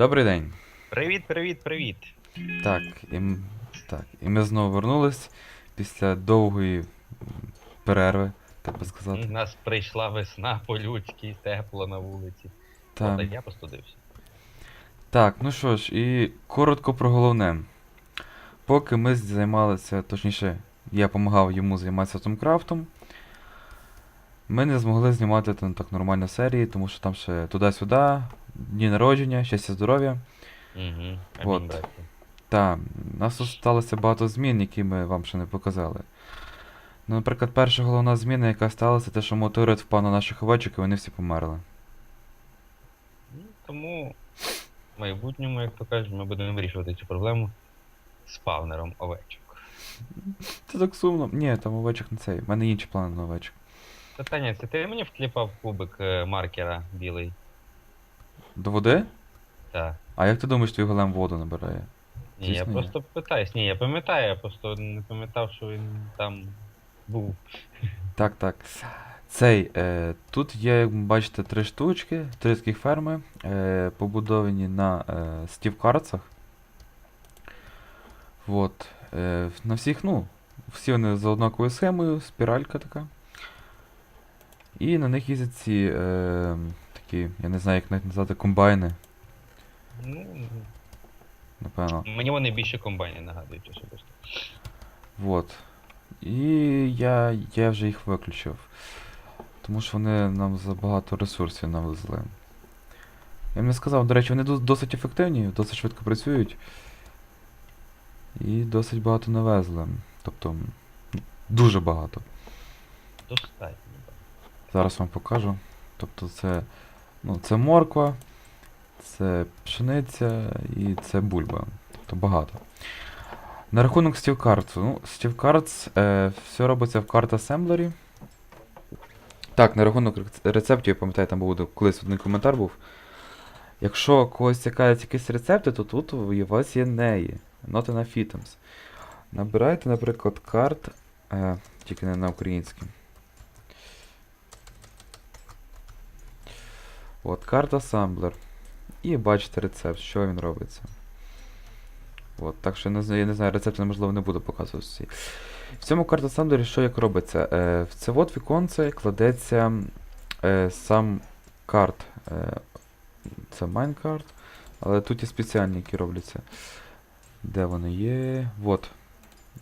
Добрий день. Привіт, привіт, привіт. Так, і, так, і ми знову вернулись після довгої перерви, так би сказати. У сказати. нас прийшла весна по-людськи, тепло на вулиці. Так. Та я постудився. Так, ну що ж, і коротко про головне. Поки ми займалися, точніше, я допомагав йому займатися Томкрафтом, ми не змогли знімати там так нормально серії, тому що там ще туди-сюди, дні народження, щастя, здоров'я. Угу. Вот. Та, у нас сталося багато змін, які ми вам ще не показали. Ну, наприклад, перша головна зміна, яка сталася, те, що моторит впав на наших овечок, і вони всі померли. Ну, тому в майбутньому, як то кажуть, ми будемо вирішувати цю проблему з спавнером овечок. Це так сумно. Ні, там овечок не цей. У мене інші плани на овечок. Та Таня, це ти мені вкліпав кубик е, маркера білий? До води? Так. А як ти думаєш, твій голем воду набирає? Ні, я ні. просто питаюсь. Ні, я пам'ятаю, я просто не пам'ятав, що він там був. Так, так. Цей, е, тут є, як ви бачите, три штучки, три таких ферми, е, побудовані на е, стівкарцах. Вот. Е, на всіх, ну, всі вони за однаковою схемою, спіралька така. І на них їздять ці е, такі, я не знаю, як навіть назвати, комбайни, Ну, напевно. мені вони більше комбайни нагадують особисто. Вот. І я, я вже їх виключив. Тому що вони нам забагато ресурсів навезли. Я б не сказав, до речі, вони досить ефективні, досить швидко працюють. І досить багато навезли. Тобто, дуже багато. Достатньо. Зараз вам покажу. Тобто це, ну, це морква, це пшениця і це бульба. Тобто багато. На рахунок SteelCards. Ну, SteelCards е, все робиться в карт асемблері. Так, на рахунок рецептів, я пам'ятаю, там був колись один коментар був. Якщо когось цікавить якісь рецепти, то тут у вас є неї. Not enough items. Набирайте, наприклад, карт, е, тільки не на українській. От, карта Assembler. І бачите рецепт, що він робиться. От, так що я не знаю, я не знаю, рецепти, можливо, не буду показувати. В цьому карта Assembler що як робиться? Е, в це от віконце кладеться е, сам карт. Е, це Minecart. Але тут є спеціальні, які робляться. Де вони є? От.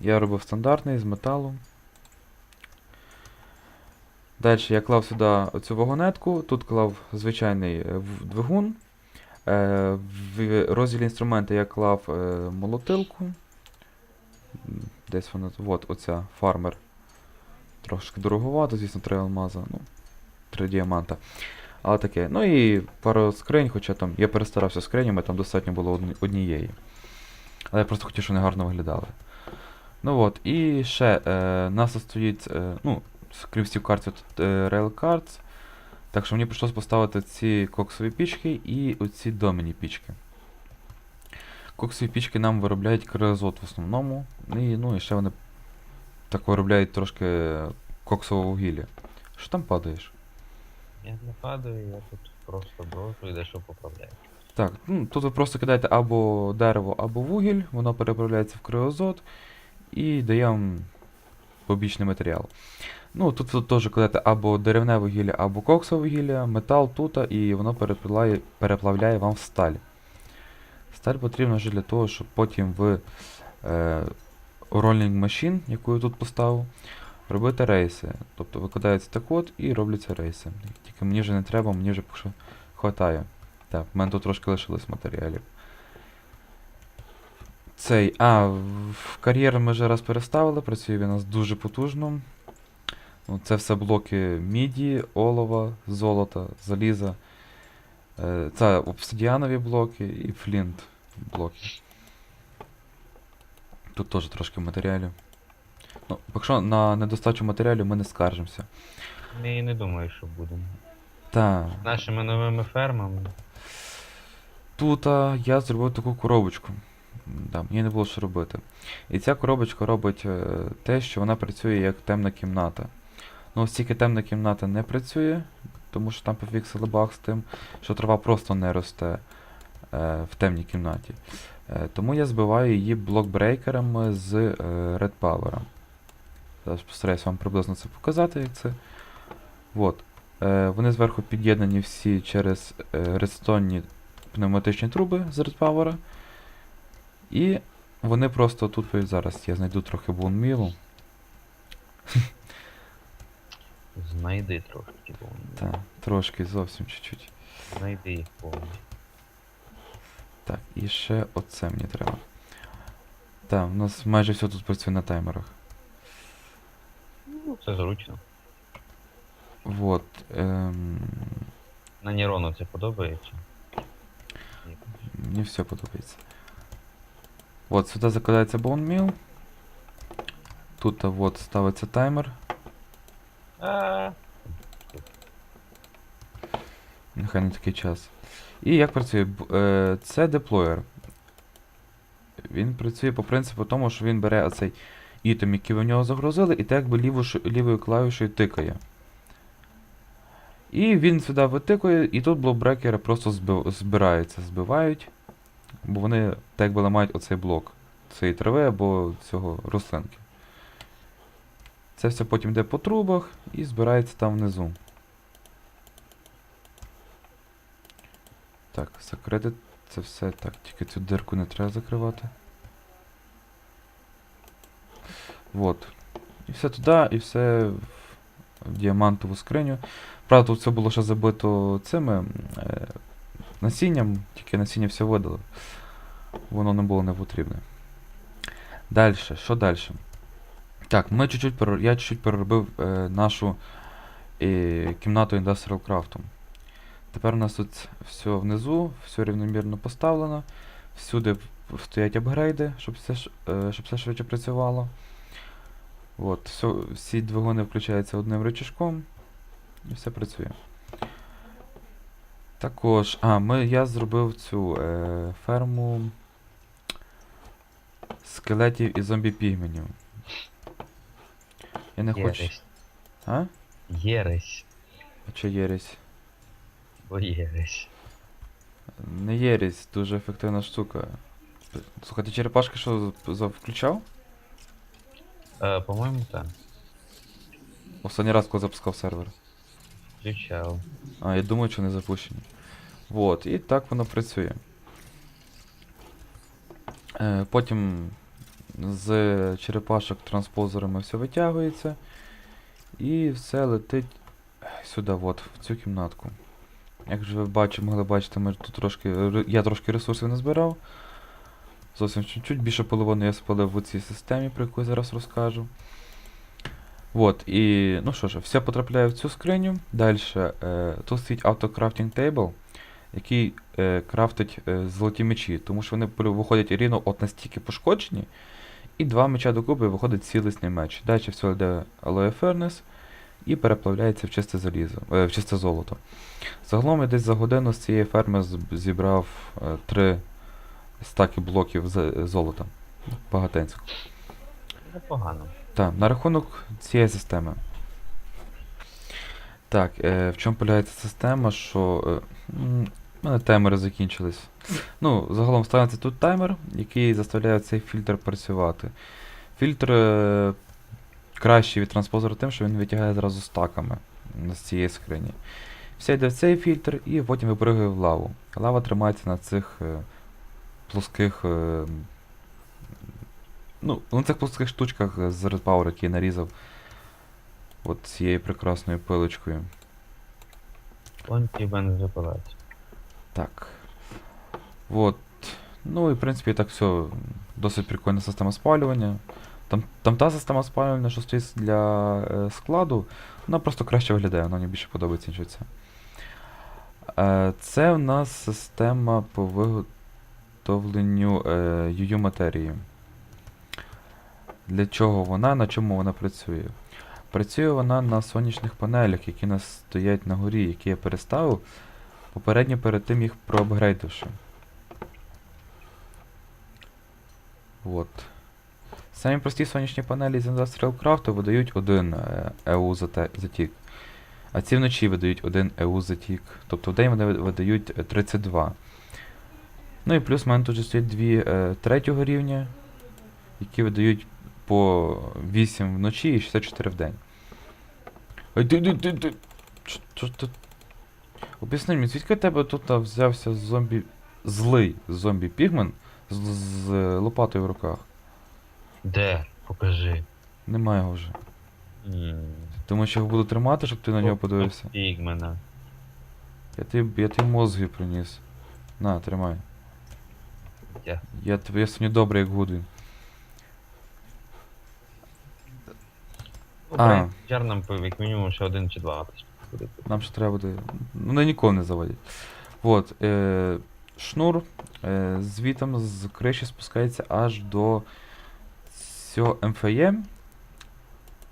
Я робив стандартний з металу. Далі я клав сюди оцю вагонетку, тут клав звичайний е, двигун. Е, В розділі інструменти я клав е, молотилку. Десь вона. От оця фармер. Трошки дороговато, звісно, три алмаза. Ну, три діаманта. Але таке. Ну і пару скринь, хоча там я перестарався скринями, там достатньо було однієї. Але я просто хотів, щоб вони гарно виглядали. Ну от, і ще е, нас стоїть, е, ну, с- крім стів карт, е, Rail Cards. Так що мені прийшлось поставити ці коксові пічки і оці домені пічки. Коксові пічки нам виробляють криозот в основному. І, ну, і ще вони так виробляють трошки коксового вугілля. Що там падаєш? Я не падаю, я тут просто брожу і дещо поправляю. Так, ну, тут ви просто кидаєте або дерево, або вугіль, воно переправляється в криозот і дає вам побічний матеріал. Ну, тут ви теж кладете або деревне вугілля, або коксове вугілля, метал тут, і воно переплавляє, переплавляє вам в сталь. Сталь потрібна вже для того, щоб потім в е, machine, яку я тут поставив, робити рейси. Тобто викладається так от і робляться рейси. Тільки мені вже не треба, мені вже поки хватає. Так, в мене тут трошки лишилось матеріалів. Цей. А, в кар'єр ми вже раз переставили, працює він у нас дуже потужно. Ну, це все блоки міді, олова, золота, заліза. Е, Це обсидіанові блоки і флінт блоки. Тут теж трошки матеріалів. Ну, якщо на недостачу матеріалів ми не скаржимося. Не, не думаю, що будемо. Так. Нашими новими фермами. Тут а, я зробив таку коробочку. Да, мені не було що робити. І ця коробочка робить е, те, що вона працює як темна кімната. Ну, ось тільки темна кімната не працює, тому що там пофіксили баг з тим, що трава просто не росте. е, в темній кімнаті. Е, тому я збиваю її блокбрейкерами з е, Red Power. Зараз постараюсь вам приблизно це показати, як це. От. Е, вони зверху під'єднані всі через е, редстонні пневматичні труби з Red Power. І вони просто тут зараз я знайду трохи бонмілу. Знайди трошки, бо Так, трошки, зовсім чуть-чуть. знайди їх повні. Так, і ще оце мені треба. Так, у нас майже все тут працює на таймерах. Ну, це зручно. Вот. Ем, На Нірону це подобається. Ні. мені все подобається. От, сюди закладається bone meal. Тут а, от ставиться таймер. А, Нехай не такий час. І як працює? Е, Це деплоєр. Він працює по принципу тому, що він бере оцей ітем, який ви в нього загрузили, і так якби ліву, лівою клавішою тикає. І він сюди витикує, і тут блокбрекери просто збив, збираються, збивають, бо вони так якби ламають оцей блок цієї трави або цього рослинки. Це все потім йде по трубах і збирається там внизу. Так, закрити це все. Так, тільки цю дирку не треба закривати. Вот. І все туди, і все в, діамантову скриню. Правда, тут все було ще забито цими е, насінням, тільки насіння все видали. Воно не було не потрібне. Далі, що далі? Так, ми чуть-чуть перер- я чуть-чуть переробив е, нашу е, кімнату Industrial Craft. Тепер у нас тут все внизу, все рівномірно поставлено. Всюди стоять апгрейди, щоб все, е, щоб все швидше працювало. От, все, всі двигуни включаються одним рычажком і все працює. Також, а, ми, я зробив цю е, ферму скелетів і зомбі-пігменів. Я не хочу. єресь. А? Єресь. А чи єресь? Бо єресь. Не єресь, дуже ефективна штука. Слухай, ти черепашки що включав? Е, по-моєму, так. Останній раз, коли запускав сервер. Включав. А, я думаю, що не запущені. Вот, і так воно працює. Е, потім з черепашок транспозерами все витягується. І все летить сюди, от, в цю кімнатку. Як же ви бачите, могли бачити, ми тут трошки. Я трошки ресурсів не збирав. Зовсім чуть-чуть більше половини я спалив у цій системі, про яку я зараз розкажу. От, і ну що ж, все потрапляє в цю скриню. Далі е, тут стоїть автокрафтинг тейбл, який е, крафтить е, золоті мечі, тому що вони виходять рівно от настільки пошкоджені, і два меча докупи виходить цілісний меч. Далі все йде Furnace і переплавляється в чисте залізо, е, в чисте золото. Загалом я десь за годину з цієї ферми зібрав е, три стаки блоків золота. Багатенсько. Непогано. Так, на рахунок цієї системи. Так, е, в чому полягається система, що. Е, мене таймери закінчились. Ну, загалом ставиться тут таймер, який заставляє цей фільтр працювати. Фільтр е, кращий від транспозера тим, що він витягає зразу стаками з цієї скрині. Все йде в цей фільтр і потім випригує в лаву. Лава тримається на цих е, плоских. Е, Ну, на цих плоских штучках з Red Power, які я нарізав от цією прекрасною пилочкою. Конті бензопилець. Так. Вот. Ну і в принципі так все. Досить прикольна система спалювання. Там, там та система спалювання, що стоїть для е, складу, вона просто краще виглядає, вона мені більше подобається, ніж ця. Е, це у нас система по виготовленню е, UU матерії. Для чого вона, на чому вона працює? Працює вона на сонячних панелях, які у нас стоять на горі, які я переставив, попередньо перед тим їх проапгрейдивши. От. Самі прості сонячні панелі з Industrial Craft видають один е, EU зате- затік. А ці вночі видають один EU затік. Тобто в день вони видають е, 32. Ну і плюс в мене тут же стоять дві е, третього рівня, які видають по 8 вночі і 64 в день. Об'ясни мені, звідки тебе тут взявся зомбі. злий зомбі пігмен з, з лопатою в руках? Де? Покажи. Немає його вже. М, Тому що його буду тримати, щоб ти на нього подивився. Пігмена. Я тобі, я тобі мозги приніс. На, тримай. Я. Я тобі я сьогодні добрий, як Гудвін. А. Чар нам по- як мінімум ще один чи два. Нам ще треба буде. Ну, вони ніколи не заводять. От, е, шнур е, звітом з криші спускається аж до цього МФЄ.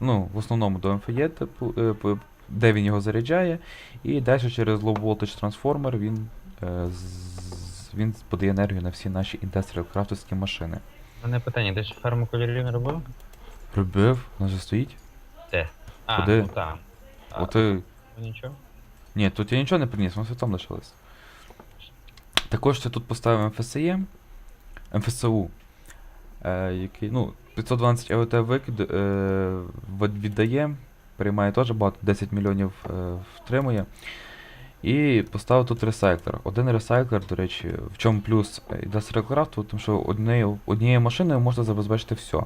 Ну, в основному до МФЄ, типу, е, де він його заряджає. І далі через Low Voltage Transformer він, е, з- він подає енергію на всі наші індустріал крафтовські машини. У мене питання, ти ж ферму кольорів не робив? Робив, вона вже стоїть. А, Куди? ну там. А, От, е, нічого. Ні, тут я нічого не приніс, воно все там лишилось. Також я тут поставив МФСЄ, МФСУ, е, який, ну, 512 ЕОТ викид, е, віддає, приймає теж багато, 10 мільйонів е, втримує. І поставив тут ресайклер. Один ресайклер, до речі, в чому плюс Industrial Craft, тому що однією, однією машиною можна забезпечити все.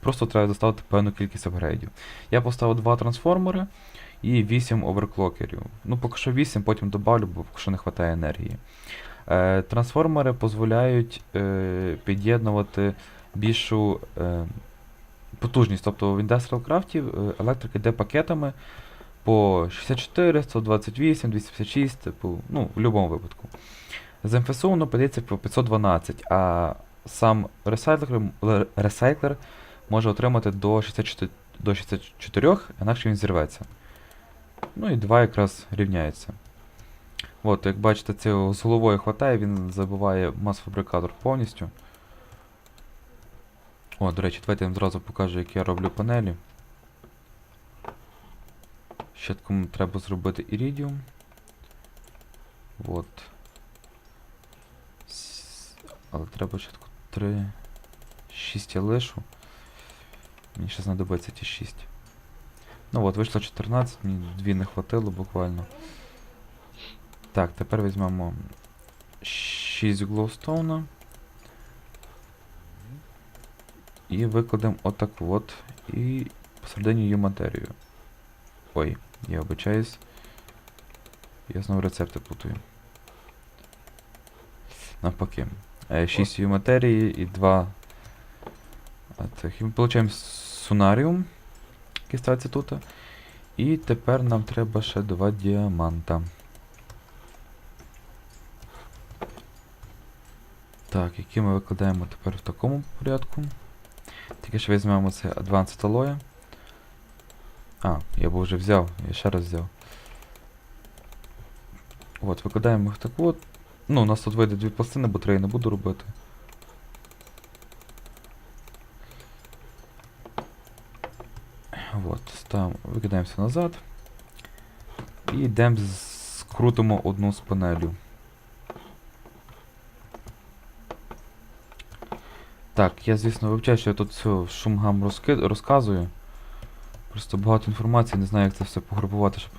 Просто треба доставити певну кількість апгрейдів. Я поставив два трансформери і 8 оверклокерів. Ну, поки що 8, потім добавлю, бо поки що не вистачає енергії. Е, трансформери дозволяють е, під'єднувати більшу е, потужність. Тобто в Industrial Craft електрика йде пакетами по 64, 128, 256, типу, ну, в будь-якому випадку. З МФСУ воно подається по 512, а сам ресайклер, ресайклер може отримати до 64, до 64, інакше він зірветься. Ну і два якраз рівняються. От, як бачите, цього з головою хватає, він забиває мас-фабрикатор повністю. О, до речі, давайте я вам зразу покажу, як я роблю панелі. Щитку м- треба зробити ірідіум. От. Але треба щитку 3. 6 я лишу. Мені ще знадобиться ті 6. Ну от, вийшло 14, мені 2 не хватило буквально. Так, тепер візьмемо 6 глоустоуна. І викладемо отак от. І посередині її матерію. Ой, я обичаюсь. Я знову рецепти путаю. Навпаки. 6 її матерії і 2. Так, і ми отримуємо сунаріум, який ставиться тут. І тепер нам треба ще два діаманта. Так, які ми викладаємо тепер в такому порядку. Тільки ще візьмемо це Advanced Alloy. А, я б вже взяв, я ще раз взяв. От, викладаємо їх так от. Ну, у нас тут вийде дві пластини, бо три я не буду робити. От, ставимо, викидаємося назад. І йдемо, скрутимо одну з панелю. Так, я, звісно, вивчаю, що я тут все шумгам розки... розказую. Просто багато інформації, не знаю, як це все погрупувати, щоб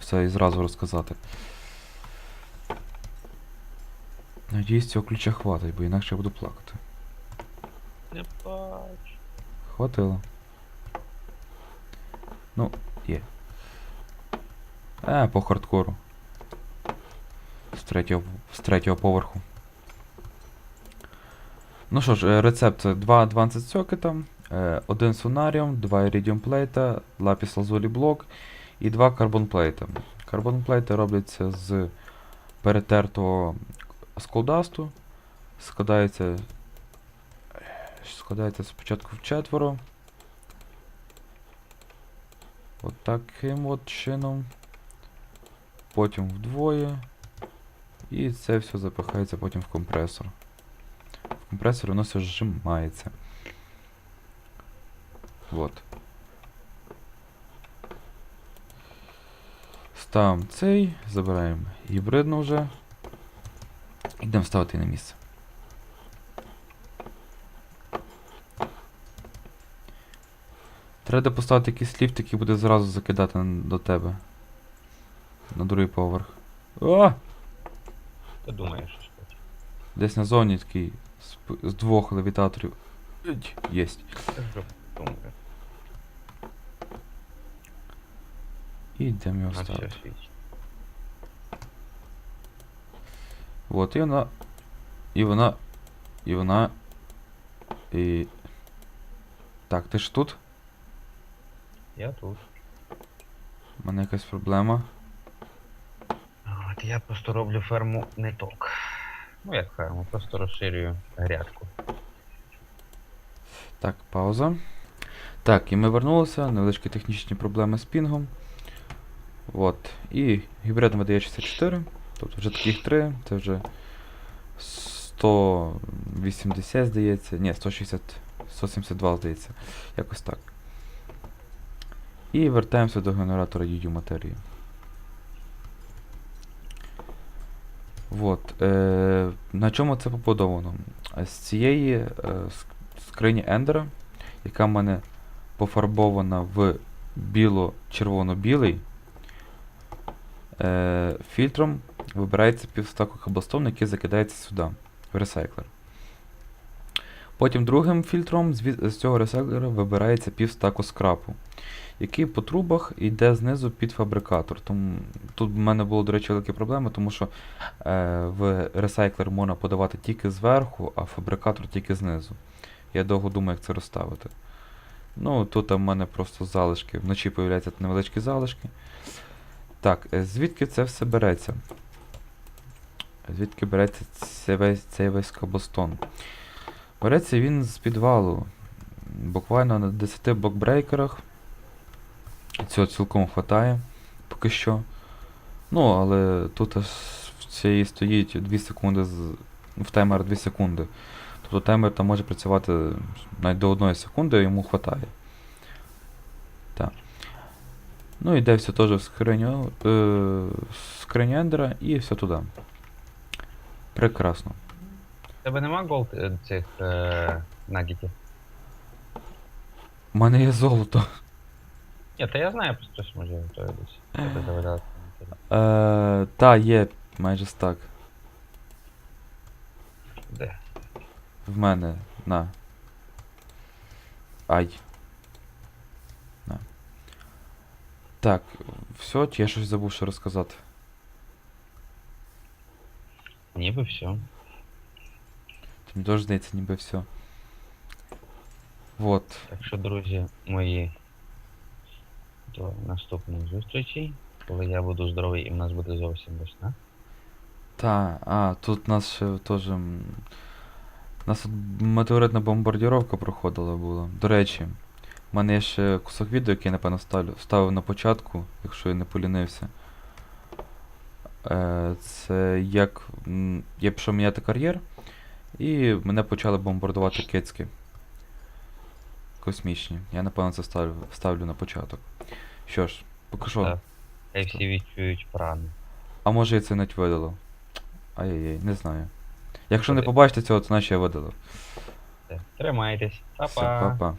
все і зразу розказати. Надіюсь, цього ключа хватить, бо інакше я буду плакати. Не бачу. Хватило. Ну, є. Е, по хардкору. З третього, з третього поверху. Ну що ж, е, рецепт 2 Advanced Socket, е, один Sonarium, 2 Iridium плейта, Lapis Lazuli блок і 2 Carbon плейта. Carbon плейти робляться з перетертого сколдасту. Складається, складається спочатку в четверо. От таким от чином. Потім вдвоє. І це все запихається потім в компресор. В компресор воно все зжимається. От. Ставимо цей, забираємо гібридну вже. Йдемо ставити на місце. Треба поставити якийсь ліфт, який буде зразу закидати до тебе. На другий поверх. О! Ти думаєш, що. Десь на зоні такий з, двох левітаторів. Єсть. І йдемо його ставити. Вот, і вона. І вона. І вона. І. Так, ти ж тут? Я тут. У мене якась проблема. От я просто роблю ферму ниток. Ну як ферму, просто розширюю грядку. Так, пауза. Так, і ми вернулися. Невеличкі технічні проблеми з пінгом. От. І гібрид видає 64. Тобто вже таких три. Це вже 180, здається. Ні, 160, 172, здається. Якось так. І вертаємося до генератора UU матерії. От. Е, на чому це побудовано? З цієї е, скрині Ендера, яка в мене пофарбована в біло-червоно-білий, е, фільтром вибирається півстаку хаблстон, який закидається сюди, в ресайклер. Потім другим фільтром з, з цього ресайклера вибирається півстаку скрапу, який по трубах йде знизу під фабрикатор. Тому тут в мене було, до речі, великі проблеми, тому що е, в ресайклер можна подавати тільки зверху, а фабрикатор тільки знизу. Я довго думаю, як це розставити. Ну, тут в мене просто залишки. Вночі появляються невеличкі залишки. Так, е, звідки це все береться? Звідки береться цей весь, цей весь каблстон? Береться він з підвалу. Буквально на 10 блокбрейкерах. Цього цілком хватає поки що. Ну, але тут в цій стоїть 2 секунди з. В таймер 2 секунди. Тобто таймер там може працювати навіть до 1 секунди, йому хватає. Так. Ну йде все теж в скриню, е, скриню ендера і все туди. Прекрасно. В Тебе нема голд е, цих е, нагітів? У мене є золото. Ні, та я знаю, просто що може то десь. Тебе заваляти. Е, та, є майже стак. Де? В мене. На. Ай. На. Так, все, чи я щось забув ще розказати. Ніби все. Мені теж здається, ніби все. Вот. Так що, друзі мої, До наступних зустрічей, коли я буду здоровий і в нас буде зовсім весна. Та, а, тут нас ще теж. Нас тут метеоритна бомбардіровка проходила була. До речі, в мене є ще кусок відео, який я, напевно, ставив на початку, якщо я не полінився. Е, це як. Я пішов міняти кар'єр, і мене почали бомбардувати кицьки. Космічні. Я, напевно, це ставлю, ставлю на початок. Що ж, поки що. Хай всі відчують прани. А може я це навіть видалив. Ай-яй-яй, не знаю. Якщо не побачите цього, то наче я видалив. Тримайтесь. Па-па. па-па.